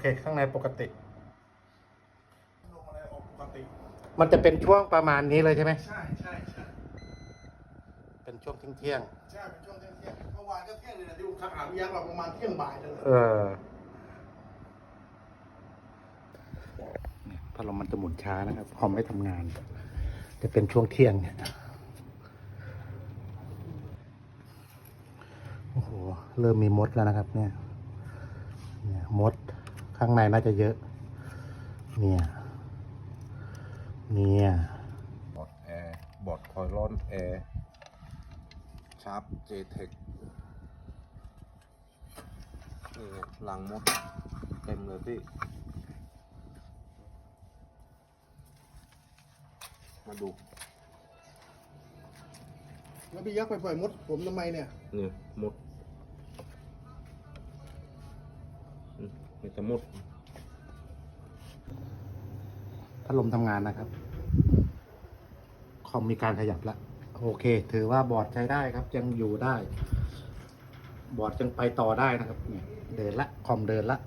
เค ข้างในปกติลงอะไรออกปกติ มันจะเป็นช่วงประมาณนี้เลยใช่ไหม ใช่ใช่ใช่เป็นช่วงเที่ยงใช่เป็นช่วงเที่ยงเที่ยงเมื่อวานก็เที่ยงเลยนะที่ทักหาพี่ยักษ์เราประมาณเที่ยงบ่ายเลยๆเออเนี่ยพัดลมมันจะหมุนช้านะครับคอมไม่ทำงาน จะเป็นช่วงเที่ยงเนี่ยโอ้โห เริ่มมีมดแล้วนะครับ เนี่ย เนี่ยมด ข้างในน่าจะเยอะ เนี่ย เนี่ยบอร์ดแอร์บอร์ดคอยร้อนแอร์ชาร์ปเจเทคนี่ไงลังมดเต็มเลยพี่ มาดูแล้วพี่ยักษ์ไปปล่อยมดผมทำไมเนี่ยนี่มด มีแต่มดพัดลมทำงานนะครับ คอมมีการขยับแล้วโอเค ถือว่าบอร์ดใช้ได้ครับ ยังอยู่ได้ บอร์ดยังไปต่อได้นะครับ เนี่ย เดินละ คอมเดินละ